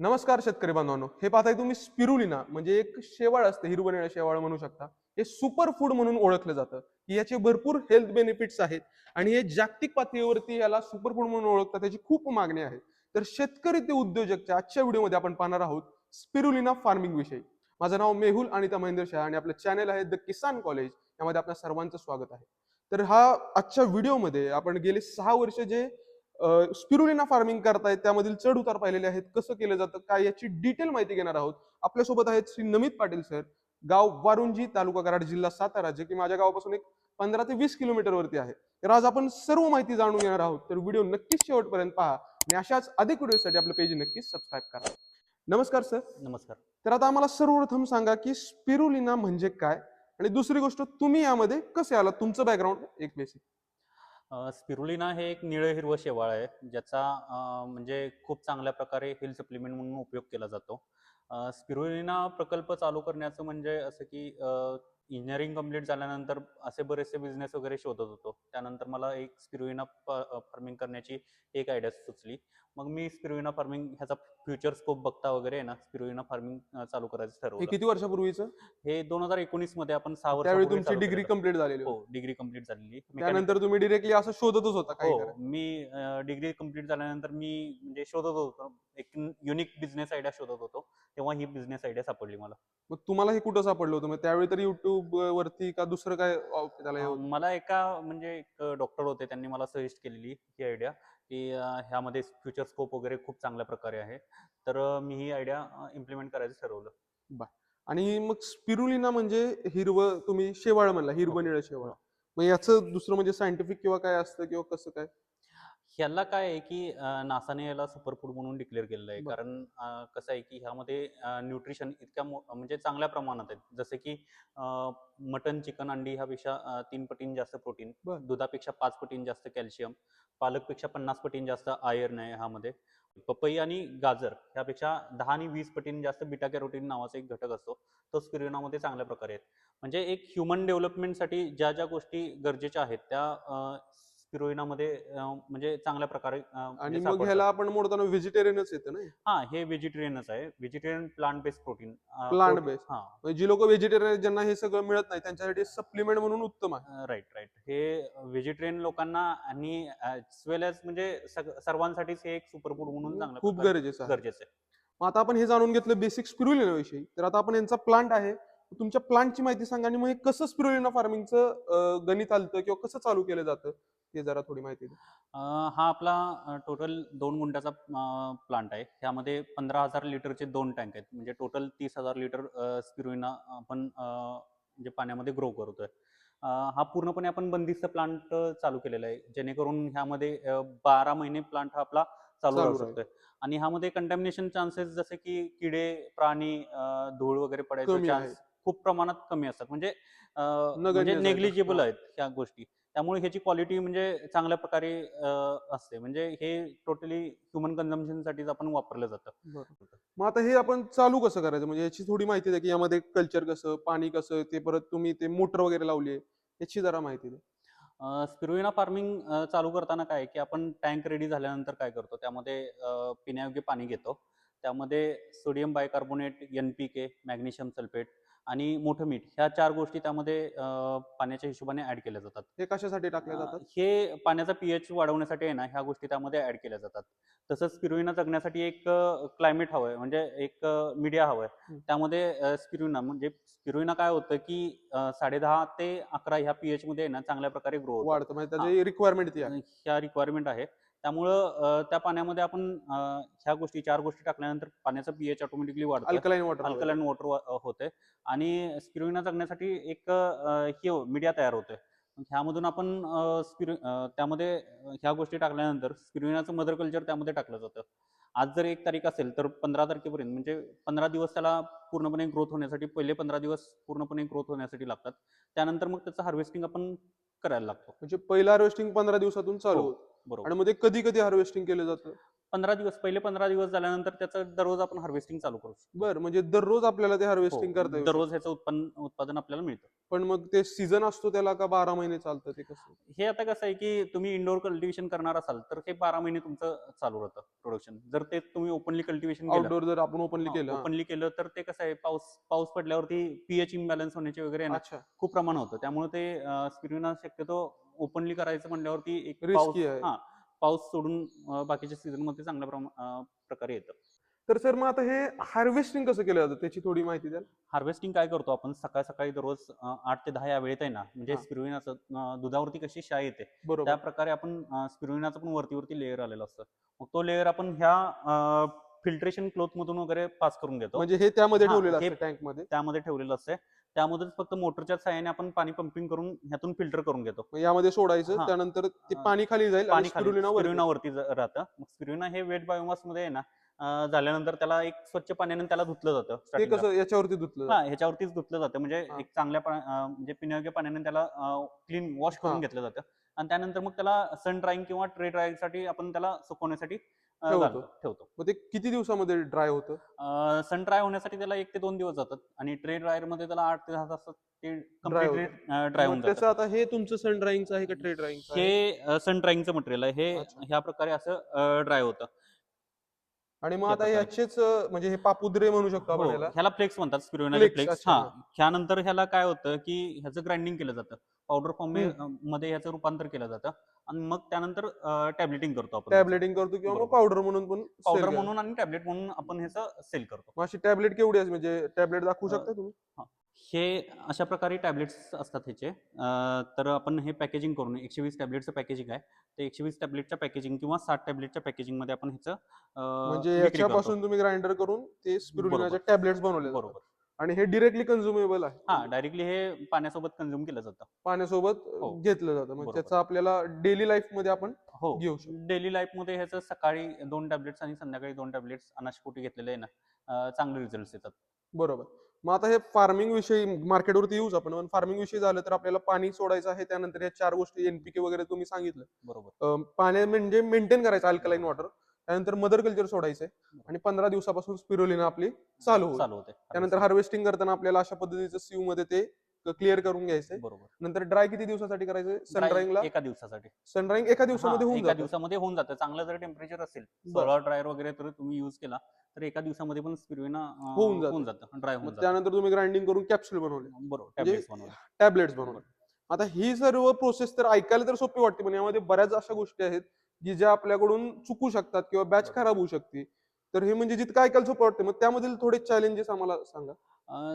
नमस्कार शेतकरी बांधवांनो. हे पाहताय तुम्ही स्पिरुलिना म्हणजे एक शेवाळ असते हिरवं शेवाळ म्हणू शकता. हे सुपर फूड म्हणून ओळखलं जातं. की याचे भरपूर हेल्थ बेनिफिट्स आहेत आणि हे जागतिक पातळीवरती याला सुपर फूड म्हणून ओळखतात त्याची खूप मागणी आहे. तर शेतकरी ते उद्योजकच्या आजच्या व्हिडिओमध्ये आपण पाहणार आहोत स्पिरुलिना फार्मिंग विषयी. माझं नाव मेहुल अनिता महेंद्र शाह आणि आपलं चॅनल आहे द किसान कॉलेज यामध्ये आपल्या सर्वांचं स्वागत आहे. तर हा आजच्या व्हिडिओमध्ये आपण गेले सहा वर्ष जे स्पिरुलिना फार्मिंग करतायत त्यामधील चढ उतार पाहिलेले आहेत. कसं केलं जातं? काय याची डिटेल माहिती घेणार आहोत? आपल्यासोबत आहेत श्री नमित पाटील सर गाव वारुंजी तालुका कराड जिल्हा सातारा जे की माझ्या गावापासून एक पंधरा ते वीस किलोमीटर वरती आहे. तर आज आपण सर्व माहिती जाणून घेणार आहोत. तर व्हिडिओ नक्कीच शेवटपर्यंत पहा आणि अशाच अधिक व्हिडिओसाठी आपलं पेज नक्कीच सबस्क्राईब करा. नमस्कार सर. नमस्कार. तर आता आम्हाला सर्वप्रथम सांगा की स्पिरुलिना म्हणजे काय? आणि दुसरी गोष्ट तुम्ही यामध्ये कसे आलात? तुमचं बॅकग्राऊंड एक बेसिक स्पिरुलिना हे एक निळं हिरवं शेवाळ आहे ज्याचा म्हणजे खूप चांगल्या प्रकारे हिल सप्लिमेंट म्हणून उपयोग केला जातो. स्पिरुलिना प्रकल्प चालू करण्याचं म्हणजे असं की इंजिनिअरिंग कंप्लीट झाल्यानंतर असे बरेचसे बिझनेस वगैरे शोधत होतो. त्यानंतर मला एक स्पिरुलिना फार्मिंग करण्याची एक आयडिया सुचली. मग मी स्पिरुलिना फार्मिंग ह्याचा फ्युचर स्कोप बघता वगैरे ना स्पिरुलिना फार्मिंग चालू करायचं ठरवलं. किती वर्षापूर्वीचं? हे दोन हजार एकोणीसमध्ये आपण सहा वर्ष त्यावेळी तुमची डिग्री कंप्लीट झालेली होती. हो डिग्री कंप्लीट झालेली त्यानंतर तुम्ही डिरेक्टली असं शोधतच होता हो. मी डिग्री कंप्लीट झाल्यानंतर मी म्हणजे शोधत होतो. एक युनिक बिझनेस आयडिया शोधत होतो तेव्हा ही बिझनेस आयडिया सापडली मला. मग तुम्हाला हे कुठं सापडलं होतं? मग त्यावेळी तर युट्यूब वरती का दुसरं काय त्याला हे होतं? मला एका म्हणजे एक डॉक्टर होते त्यांनी मला सजेस्ट केलेली ही आयडिया की अं, ह्यामध्ये फ्युचर स्कोप वगैरे खूप चांगल्या प्रकारे आहे. तर अं, मी ही आयडिया इम्प्लिमेंट करायचं ठरवलं. आणि मग स्पिरुलिना म्हणजे हिरवं तुम्ही शेवाळ म्हणला हिरवं निळं शेवाळ. मग याचं दुसरं म्हणजे सायंटिफिक किंवा काय असतं किंवा कसं काय? ह्याला काय आहे की नासाने याला सुपरफूड म्हणून डिक्लेअर केलेलं आहे. कारण कसं आहे की ह्यामध्ये न्यूट्रिशन इतक्या म्हणजे चांगल्या प्रमाणात आहेत. जसे की मटन चिकन अंडी ह्यापेक्षा तीन पटीन जास्त प्रोटीन. दुधापेक्षा पाच पटीन जास्त कॅल्शियम पालकपेक्षा पन्नास पटीन जास्त आयर्न आहे ह्यामध्ये. पपई आणि गाजर ह्यापेक्षा दहा आणि वीस पटीन जास्त बिटा कॅरोटीन नावाचा एक घटक असतो. तो स्पिरुलिनामध्ये चांगल्या प्रकारे आहेत. म्हणजे एक ह्युमन डेव्हलपमेंटसाठी ज्या ज्या गोष्टी गरजेच्या आहेत त्या स्पिरुलिनामध्ये अं, म्हणजे चांगल्या प्रकारे अं, म्हणजे आणि मग. ह्याला आपण मोडताना व्हेजिटेरियनच येतं ना हा? हे व्हेजिटेरियनच आहे. Vegetarian plant based protein Plant based. हा. म्हणजे जी लोक व्हेजिटेरियन ज्यांना हे सगळं मिळत नाही त्यांच्यासाठी सप्लिमेंट म्हणून उत्तम आहे. राईट राईट हे व्हेजिटेरियन लोकांना आणि वेल एज म्हणजे सर्वांसाठीच हे एक सुपरफूड म्हणून चांगल्या खूप गरजेचं गरजेचं आहे. मग आता आपण हे जाणून घेतलं बेसिक स्पिरुलिना विषयी तर आता आपण यांचा प्लांट आहे. तुमच्या प्लांटची माहिती सांगा आणि मग हे कसं स्पिरुलिना फार्मिंगचं गणित आलतं किंवा कसं चालू केलं जातं? ते जरा थोडी माहिती द्या हा आपला टोटल दोन गुंठ्याचा प्लांट आहे ह्यामध्ये पंधरा हजार लिटरचे दोन टँक आहेत म्हणजे टोटल तीस हजार लिटर स्पिरुलिना आपण म्हणजे पाण्यामध्ये ग्रो करतोय हा पूर्णपणे आपण बंदिस्त प्लांट चालू केलेला आहे जेणेकरून ह्यामध्ये बारा महिने प्लांट हा आपला चालू राहू. शकतोय आणि ह्यामध्ये कंटॅमिनेशन चान्सेस जसे की किडे प्राणी धूळ वगैरे पडायचे. चान्स खूप प्रमाणात कमी असतात म्हणजे म्हणजे. नेग्लिजिबल. आहेत ह्या गोष्टी त्यामुळे ह्याची क्वालिटी म्हणजे चांगल्या प्रकारे असते. म्हणजे हे टोटली ह्युमन कन्झम्पशनसाठीच आपण वापरलं जातं. मग आता हे आपण चालू कसं करायचं? म्हणजे याची थोडी माहिती द्या की यामध्ये कल्चर कसं पाणी कसं ते परत तुम्ही ते मोटर वगैरे लावली आहे याची जरा माहिती द्या. स्पिरुलिना फार्मिंग चालू करताना काय की आपण टँक रेडी झाल्यानंतर काय करतो? त्यामध्ये पिण्यायोग्य पाणी घेतो. त्यामध्ये sodium bicarbonate N P K magnesium sulphate आणि मोठं मीठ. ह्या चार गोष्टी त्यामध्ये पाण्याच्या हिशोबाने ऍड केल्या जातात. हे कशासाठी टाकले जातात? हे पाण्याचा पीएच वाढवण्यासाठी आहे ना ह्या गोष्टी त्यामध्ये ऍड केल्या जातात. तसंच स्पिरुलिना जगण्यासाठी एक क्लायमेट हवंय म्हणजे एक मीडिया हवंय. हम्म. त्यामध्ये स्पिरुलिना म्हणजे स्पिरुलिना काय होतं की अं, साडेदहा ते अकरा ह्या पीएच मध्ये आहे ना चांगल्या प्रकारे ग्रो वाढतं म्हणजे त्याची रिक्वायरमेंट आहे. ह्या रिक्वायरमेंट आहे. त्यामुळं त्या पाण्यामध्ये आपण ह्या गोष्टी चार गोष्टी टाकल्यानंतर पाण्याचं पीएच ऑटोमॅटिकली वाढतं. अल्कलाईन वॉटर अल्कलाईन वॉटर होते आणि स्पिरुलिना जगण्यासाठी एक हे मीडिया तयार होतोय. मग ह्यामधून आपण स्पिरु त्यामध्ये ह्या गोष्टी टाकल्यानंतर स्पिरुलिनाचं मदर कल्चर त्यामध्ये टाकलं जातं. आज जर एक तारीख असेल तर पंधरा तारखेपर्यंत म्हणजे पंधरा दिवस त्याला पूर्णपणे ग्रोथ होण्यासाठी पहिले पंधरा दिवस पूर्णपणे ग्रोथ होण्यासाठी लागतात. त्यानंतर मग त्याचं हार्वेस्टिंग आपण करायला लागतो. म्हणजे पहिलं हार्वेस्टिंग पंधरा दिवसातून चालू हो. होतं. बरोबर. आणि ते कधी कधी हार्वेस्टिंग केलं जातं? पंधरा दिवस पहिले पंधरा दिवस झाल्यानंतर त्याचं दररोज आपण हार्वेस्टिंग चालू करू शकतो. बर म्हणजे दररोज आपल्याला ते हो, हार्वेस्टिंग करता येईल दररोज ह्याचं उत्पन्न उत्पादन आपल्याला मिळतं. पण मग ते सीझन असतो त्याला का बारा महिने चालतं ते कसं? हे आता कसं आहे की तुम्ही इंडोर कल्टिवेशन करणार असाल तर हे बारा महिने तुमचं चालू राहतं प्रोडक्शन जर ते तुम्ही ओपनली कल्टिवेशन केलं आउटडोर जर आपण ओपनली केलं हा. ओपनली केलं तर ते कसं आहे पाऊस पाऊस पडल्यावरती पीएच इम्बॅलन्स होण्याचे वगैरे आहे ना अच्छा. खूप प्रमाण होतं. त्यामुळे ते स्पिरुलिना शक्यतो ओपनली करायचं म्हणल्यावरती एक Risky पाऊस आहे. हा पाऊस सोडून अं, बाकीच्या सीझनमध्ये चांगल्या प्रमा- अं, प्रकारे येतं. तर सर मग आता हे हार्वेस्टिंग कसं केलं जातं? त्याची थोडी माहिती द्याल? हार्वेस्टिंग काय करतो आपण? सकाळ सकाळी दररोज अं, आठ ते दहा या वेळेत आहे ना म्हणजे हा. स्पिरुलिनाचं अं, दुधावरती कशी शाई येते? त्या बरोबर प्रकारे आपण स्पिरुलिनाचं पण वरती वरती लेअर आलेलं असतं. मग तो लेअर आपण ह्या फिल्ट्रेशन क्लोथ मधून वगैरे पास करून घेतो. म्हणजे हे त्यामध्ये हा, ठेवलेलं हे- असतं टँकमध्ये? त्यामध्ये ठेवलेलं असते त्यामध्येच फक्त मोटरच्या साहाय्याने आपण पाणी पंपिंग करून ह्यातून फिल्टर करून घेतो यामध्ये सोडायचं हा. त्यानंतर ते हा. पाणी खाली जाईल आणि पाणी खाली spirulina वरती. स्पिरुलिना वरती ज- राहतं मग स्पिरुलिना हे वेट बायोमासमध्ये आहे ना अं, झाल्यानंतर त्याला एक स्वच्छ पाण्याने त्याला धुतलं जातं ते starting ला. कसं याच्यावरती धुतलं हा जातं. ह्याच्यावरतीच धुतलं जातं म्हणजे हा. एक चांगल्या पा- अं, म्हणजे पिण्यायोग्य पाण्याने त्याला क्लीन वॉश करून हा. घेतलं जातं आणि त्यानंतर मग त्याला सन ड्राईंग किंवा ट्रे ड्राईंगसाठी आपण त्याला सुकवण्यासाठी ठेवतो. मग ते किती दिवसामध्ये ड्राय होतं? सन ड्राय होण्यासाठी त्याला एक ते दोन दिवस जातात आणि ट्रे ड्रायरमध्ये त्याला आठ ते दहा तासात ते ड्राय होऊन त्याचं आता हे तुमचं सन ड्राईंगचं आहे का ट्रे ड्राईंगचं आहे? हे सन ड्राईंगचं मटेरियल आहे. हे. ह्या प्रकारे असं ड्राय होतं. आणि मग आता प्रकारे. याचेच अं, म्हणजे हे पापुद्रे म्हणू शकतो आपण हो, याला ह्याला फ्लेक्स म्हणतात Flakes, फ्लेक्स अच्छा, हा. ह्यानंतर ह्याला काय होतं की ह्याचं ग्राइंडिंग केलं जातं. पावडर फॉर्ममध्ये ह्याचं रूपांतर केलं जातं आणि मग त्यानंतर टॅब्लेटिंग करतो आपण. टॅबलेटिंग करतो किंवा मग बरोबर. पावडर म्हणून पण पावडर sell म्हणून आणि टॅब्लेट म्हणून आपण ह्याचं सेल करतो. मग अशी टॅबलेट केवढी म्हणजे टॅबलेट दाखवू शकता तुम्ही? हे अशा प्रकारे टॅब्लेट्स असतात ह्याचे. तर आपण हे पॅकेजिंग करून एकशे वीस टॅब्लेटचं पॅकेजिंग आहे. ते एकशे वीस टॅब्लेटच्या पॅकेजिंग किंवा साठ टॅब्लेटच्या पॅकेजिंगमध्ये आपण ह्याचं म्हणजे विक्री करतो. याच्यापासून तुम्ही ग्राइंडर करून ते स्पिरुलिनाचे बरोबर. टॅबलेट्स बनवले जातात. बरोबर. आणि हे डिरेक्टली कन्झ्युमेबल आहे. हा डायरेक्टली हे पाण्यासोबत कन्झ्युम केलं जातं. पाण्यासोबत हो. घेतलं जातं. म्हणजे बरोबर. त्याचा आपल्याला डेली लाईफमध्ये आपण हो. घेऊ शकतो. डेली लाईफमध्ये ह्याचं सकाळी दोन टॅब्लेट्स आणि संध्याकाळी दोन टॅब्लेट्स अनाशपोटी घेतलेले आहे ना. अं, चांगले रिझल्ट येतात. बरोबर. मग आता हे फार्मिंग विषयी मार्केटवरती येऊच आपण. पण फार्मिंग विषयी झालं तर आपल्याला पाणी सोडायचं आहे त्यानंतर या चार गोष्टी एनपीके वगैरे तुम्ही सांगितलं. बरोबर. पाणी म्हणजे मेंटेन करायचं अल्कलाईन वॉटर त्यानंतर मदर कल्चर सोडायचंय. आणि पंधरा दिवसापासून स्पिरुलिना आपली चालू होते. त्यानंतर हार्वेस्टिंग करताना आपल्याला अशा पद्धतीचं सीवमध्ये ते क्लिअर करून घ्यायचंय बरोबर. नंतर ड्राय किती दिवसासाठी करायचंय सन ड्राईंगला एका दिवसासाठी. सन ड्राईंग एका दिवसामध्ये होऊन एका जातं. दिवसामध्ये होऊन जातं. चांगलं जर टेम्परेचर असेल बरं. ड्रायर वगैरे तर तुम्ही युज केला तर एका दिवसामध्ये पण स्पिरुलिना होऊन जातं. होऊन जातं. ड्राय होऊन मग जातं. त्यानंतर तुम्ही ग्राइंडिंग करून कॅप्सूल बनवले. बरोबर म्हणजे टॅब्लेट्स बनवले. टॅबलेट्स बनवले. आता ही सर्व प्रोसेस तर ऐकायला तर सोपी वाटते पण यामध्ये बऱ्याच अशा गोष्टी आहेत की ज्या आपल्याकडून चुकू शकतात किंवा बॅच बरोबर. खराब होऊ शकते. तर हे म्हणजे जितकं ऐकायला सोपं वाटतं मग त्यामधील थोडे चॅलेंजेस आम्हाला सांगा.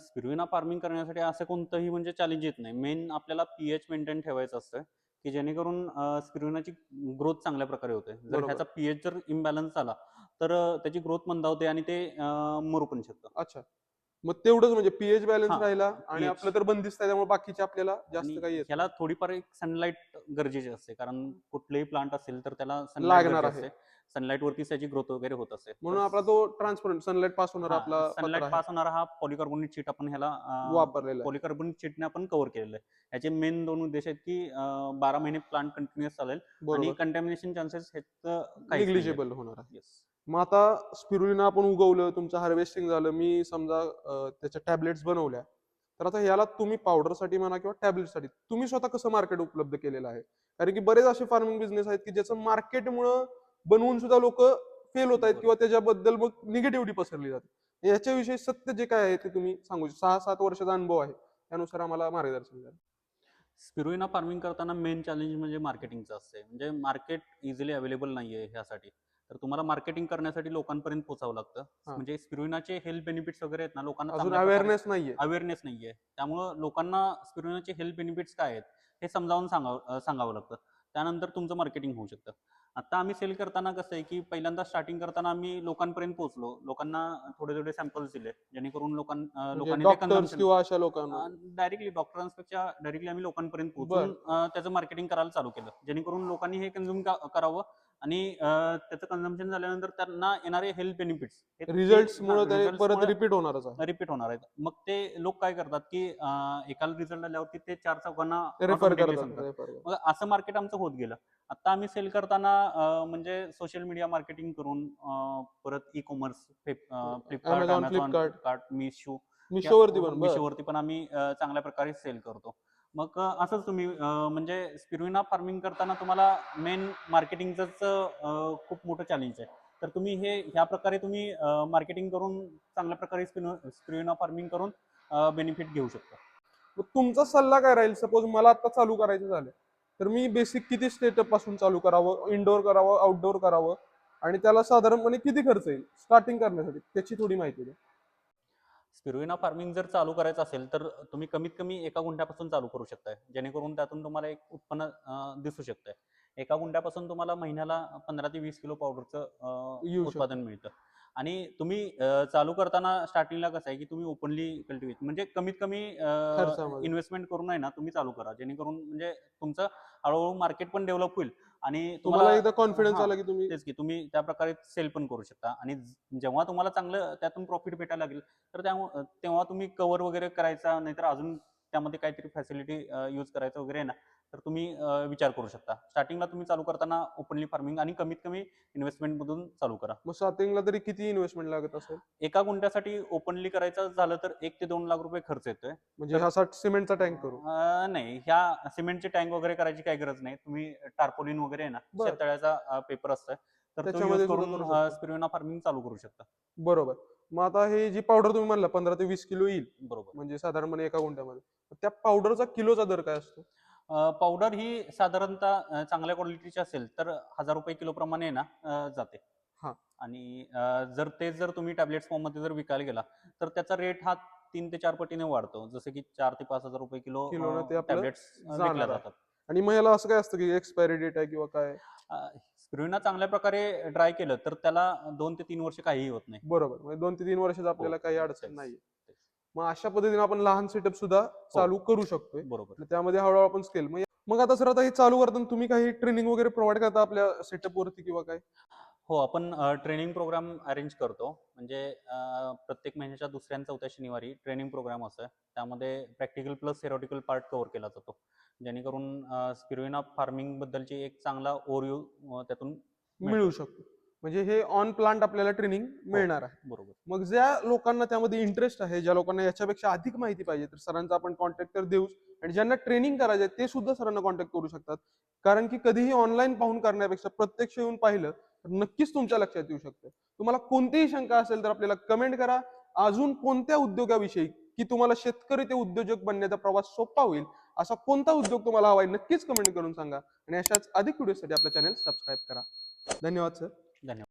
स्पिरुलिना फार्मिंग करण्यासाठी असं कोणतंही म्हणजे चॅलेंज येत नाही. मेन आपल्याला पीएच मेंटेन ठेवायचं असतं की जेणेकरून स्पिरुलिनाची ग्रोथ चांगल्या प्रकारे होते. जर. ह्याचा पीएच जर इम्बॅलन्स झाला तर त्याची ग्रोथ मंदावते आणि ते मरू पण शकतं. अच्छा. मग तेवढंच म्हणजे पीएच बॅलन्स हा, राहिला आणि pH. आपलं तर बंदिस्त आहे त्यामुळे बाकीचे आपल्याला जास्त काही येत ह्याला थोडीफार एक सनलाईट गरजेची असते कारण कुठलेही प्लांट असेल तर त्याला लागणार असते. सनलाईट वरतीच त्याची ग्रोथ वगैरे होत असते. म्हणून आपला तो ट्रान्सपरंट सनलाईट पास होणार आपला सनलाईट पास होणारा हा पॉलिकार्बोनेट शीट आपण ह्याला वापरलेला आहे. पॉलिकार्बोनेट शीटने आपण कव्हर केलेलं आहे. याचे मेन दोन उद्देश आहेत की अं, बारा महिने प्लांट कंटिन्युअस चालेल आणि बरोबर. कंटॅमिनेशन चान्सेस निग्लिजिबल होणार आहे. येस मग आता स्पिरुलिना आपण उगवलं तुमचं हार्वेस्टिंग झालं मी समजा त्याच्या टॅबलेट्स बनवल्या. तर आता याला तुम्ही पावडरसाठी म्हणा किंवा टॅबलेटसाठी तुम्ही स्वतः कसं मार्केट उपलब्ध केलेलं आहे? कारण की बरेच असे फार्मिंग बिझनेस आहेत की ज्याचं मार्केटमुळं बनवून सुद्धा लोक फेल होत आहेत किंवा त्याच्याबद्दल मग निगेटिव्हिटी पसरली जाते. याच्याविषयी सत्य जे काय आहे ते तुम्ही सांगू सहा सात वर्षाचा अनुभव आहे. त्यानुसार आम्हाला मार्गदर्शन द्या स्पिरुलिना फार्मिंग करताना मेन चॅलेंज म्हणजे मार्केटिंगचं असते म्हणजे मार्केट इझिली अवेलेबल नाहीये ह्यासाठी. तर तुम्हाला मार्केटिंग करण्यासाठी लोकांपर्यंत पोहोचावं लागतं. हा. म्हणजे स्पिरुलिनाचे हेल्थ बेनिफिट्स वगैरे आहेत ना लोकांना अजून चांगल्या प्रकारे- अवेअरनेस नाहीये. अवेअरनेस नाहीये. त्यामुळं लोकांना स्पिरुलिनाचे हेल्थ बेनिफिट्स काय आहेत हे समजावून सांगावं अं, सांगावं लागतं. त्यानंतर तुमचं मार्केटिंग होऊ शकतं. आता आम्ही सेल करताना कसं आहे की पहिल्यांदा स्टार्टिंग करताना आम्ही लोकांपर्यंत पोहोचलो. लोकांना थोडे थोडे सॅम्पल्स दिले जेणेकरून लोकां अं, लोकांनी ते डॉक्टर्स consumption- किंवा अशा लोकांना डायरेक्टली डॉक्टरांपेक्षा डायरेक्टली आम्ही लोकांपर्यंत पोहोचून अं, त्याचं मार्केटिंग करायला चालू केलं. जेणेकरून लोकांनी हे कन्झ्युम करावं. आणि त्याचं कन्झम्पन झाल्यानंतर त्यांना येणारे हेल्थ बेनिफिट्स रिझल्ट मुळे परत रिपीट होणारच आहे रिपीट होणार आहेत मग ते लोक काय करतात की एकाला रिझल्ट आल्यावरती ते चार चौघांना रेफर करतात. मग असं मार्केट आमचं होत गेलं आता आम्ही सेल करताना म्हणजे सोशल मीडिया मार्केटिंग करून परत e commerce Flipkart. Flipkart Meesho मिशोवरती पण बरं. मिशोवरती पण आम्ही चांगल्या प्रकारे सेल करतो मग असंच तुम्ही म्हणजे स्पिरुना फार्मिंग करताना तुम्हाला मेन मार्केटिंगच खूप मोठं चॅलेंज आहे. तर तुम्ही हे ह्या प्रकारे तुम्ही मार्केटिंग करून चांगल्या प्रकारे स्पिनो स्पिरुना फार्मिंग करून बेनिफिट घेऊ शकता. मग तुमचा सल्ला काय राहील? सपोज मला आता चालू करायचं झालं तर मी बेसिक किती स्टेटअपपासून चालू करावं? इनडोअर करावं? आउटडोअर करावं? आणि त्याला साधारणपणे किती खर्च येईल? स्टार्टिंग करण्यासाठी त्याची थोडी माहिती द्या. स्पिरुइना फार्मिंग जर चालू करायचं असेल तर तुम्ही कमीत कमी एका गुंठ्यापासून चालू करू शकताय जेणेकरून त्यातून तुम्हाला एक उत्पन्न दिसू शकतंय एका गुंठ्यापासून तुम्हाला महिन्याला पंधरा ते वीस किलो पावडरचं. उत्पादन मिळतं आणि तुम्ही चालू करताना स्टार्टिंगला कसं आहे की तुम्ही ओपनली कल्टिवेट म्हणजे कमीत कमी. इन्व्हेस्टमेंट करून आहे ना तुम्ही चालू करा जेणेकरून म्हणजे तुमचं हळूहळू मार्केट पण डेव्हलप होईल आणि तुम्हाला एकदा कॉन्फिडन्स आला की तुम्ही तेच की तुम्ही त्या प्रकारे सेल पण करू शकता. आणि जेव्हा तुम्हाला चांगलं त्यातून प्रॉफिट भेटायला लागेल तर तेव्हा तुम्ही कव्हर वगैरे करायचा नाहीतर अजून त्यामध्ये काहीतरी फॅसिलिटी यूज करायचं वगैरे ना. तर तुम्ही विचार करू शकता. स्टार्टिंगला तुम्ही चालू करताना ओपनली फार्मिंग आणि कमीत कमी इन्व्हेस्टमेंट मधून चालू करा. मग स्टार्टिंगला तरी किती इन्व्हेस्टमेंट लागत असेल? एका गुंठ्यासाठी ओपनली करायचं झालं तर एक ते दोन लाख रुपये खर्च येतोय. म्हणजे सिमेंटचा टँक करू. नाही. ह्या सिमेंटचे टँक वगैरे करायची काही गरज नाही. तुम्ही टार्पोलिन वगैरे आहे ना. शेततळ्याचा पेपर असतोय. तर त्याच्यामध्ये करून फार्मिंग चालू करू शकता. बरोबर. मग आता हे जी पावडर तुम्ही म्हणला पंधरा ते वीस किलो येईल. बरोबर. म्हणजे साधारणपणे एका गुंठ्यामध्ये. त्या पावडरचा किलोचा दर काय असतो? पावडर ही साधारणतः चांगल्या क्वालिटीची असेल तर हजार रुपये किलो प्रमाणे ना जाते. हा. आणि जर ते जर तुम्ही टॅबलेट फॉर्ममध्ये जर विकायला गेला तर त्याचा रेट हा तीन ते चार पटीने वाढतो. जसं की चार ते पाच हजार रुपये किलो टॅबलेट्स विकल्या. जातात. आणि मग याला असं काय असतं की एक्सपायरी डेट आहे किंवा काय? स्पिरुइना चांगल्या प्रकारे ड्राय केलं तर त्याला दोन ते तीन वर्ष काहीही होत नाही. बरोबर. म्हणजे दोन ते तीन वर्षात आपल्याला काही अडचण नाही. मग अशा पद्धतीने आपण लहान सेटअप सुद्धा चालू करू शकतोय. बरोबर. त्यामध्ये हळूहळू आपण स्केल मग मग आता सर आता हे चालू करताना तुम्ही काही ट्रेनिंग वगैरे प्रोव्हाइड करता आपल्या सेटअप वरती किंवा काय? हो आपण ट्रेनिंग प्रोग्राम अरेंज करतो. म्हणजे प्रत्येक महिन्याच्या दुसऱ्या आणि चौथ्या शनिवारी ट्रेनिंग प्रोग्राम असतो त्यामध्ये practical plus theoretical part cover केला जातो. जेणेकरून स्पिरुइना फार्मिंग बद्दलची एक चांगला ओव्हरव्ह्यू त्यातून. मिळू शकतो. म्हणजे हे ऑन प्लांट आपल्याला ट्रेनिंग मिळणार आहे. बरोबर. मग ज्या लोकांना त्यामध्ये इंटरेस्ट आहे ज्या लोकांना याच्यापेक्षा अधिक माहिती पाहिजे तर सरांचा आपण कॉन्टॅक्ट तर देऊच. आणि ज्यांना ट्रेनिंग करायचं आहे ते सुद्धा सरांना कॉन्टॅक्ट करू शकतात. कारण की कधीही ऑनलाईन पाहून करण्यापेक्षा प्रत्यक्ष येऊन पाहिलं तर नक्कीच तुमच्या लक्षात येऊ शकतं. तुम्हाला कोणतीही शंका असेल तर आपल्याला कमेंट करा. अजून कोणत्या उद्योगाविषयी की तुम्हाला शेतकरी ते उद्योजक बनण्याचा प्रवास सोपा होईल असा कोणता उद्योग तुम्हाला हवाय नक्कीच कमेंट करून सांगा. आणि अशाच अधिक व्हिडिओसाठी आपलं चॅनल सबस्क्राईब करा. धन्यवाद सर धन्यवाद